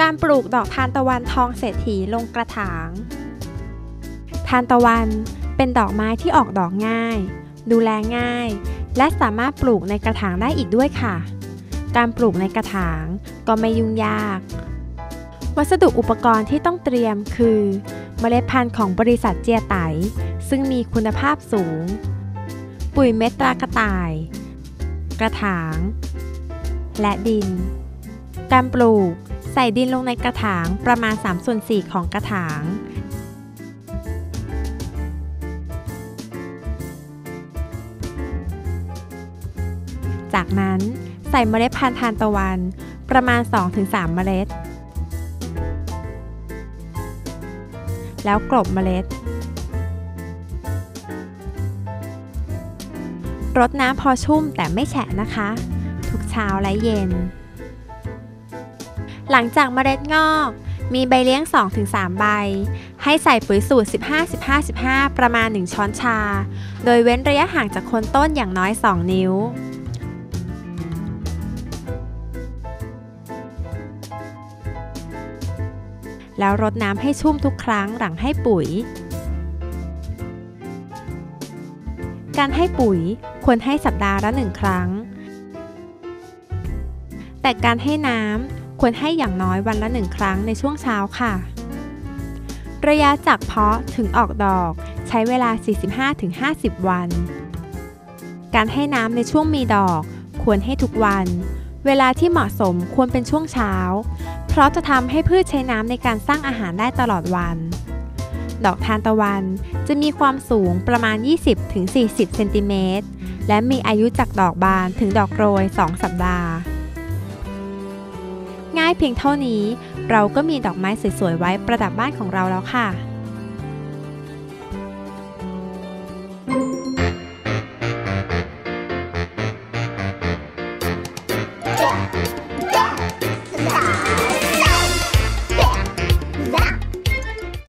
การปลูกดอกทานตะวันทองเศรษฐีลงกระถาง ทานตะวันเป็นดอกไม้ที่ออกดอกง่าย ดูแลง่าย และสามารถปลูกในกระถางได้อีกด้วยค่ะ การปลูกในกระถางก็ไม่ยุ่งยาก วัสดุอุปกรณ์ที่ต้องเตรียมคือ เมล็ดพันธุ์ของบริษัทเจียไต ซึ่งมีคุณภาพสูง ปุ๋ยเม็ดตรากระต่าย กระถาง และดิน การปลูก ใส่ดินลงในกระถางประมาณ3ส่วน4ของกระถาง จากนั้นใส่เมล็ดพันธุ์ทานตะวันประมาณ 2-3 เมล็ด แล้วกลบเมล็ดรดน้ำพอชุ่มแต่ไม่แฉะนะคะ ทุกเช้าและเย็น หลังจากเมล็ดงอก มีใบเลี้ยง 2-3 ใบ ให้ใส่ปุ๋ยสูตร 15-15-15 ประมาณ 1 ช้อนชา โดยเว้นระยะห่างจากโคนต้นอย่างน้อย 2 นิ้วแล้วรดน้ำให้ชุ่มทุกครั้งหลังให้ปุ๋ย การให้ปุ๋ยควรให้สัปดาห์ละหนึ่งครั้ง แต่การให้น้ำ ควรให้อย่างน้อยวันละหนึ่งครั้งในช่วงเช้าค่ะ ระยะจากเพาะถึงออกดอก ใช้เวลา 45-50 วัน การให้น้ำในช่วงมีดอก ควรให้ทุกวัน เวลาที่เหมาะสมควรเป็นช่วงเช้า เพราะจะทำให้พืชใช้น้ำในการสร้างอาหารได้ตลอดวัน ดอกทานตะวันจะมีความสูงประมาณ 20-40 เซนติเมตร และมีอายุจากดอกบานถึงดอกโรย 2 สัปดาห์ ง่ายเพียงเท่านี้ เราก็มีดอกไม้สวยๆไว้ประดับบ้านของเราแล้วค่ะ Yeah.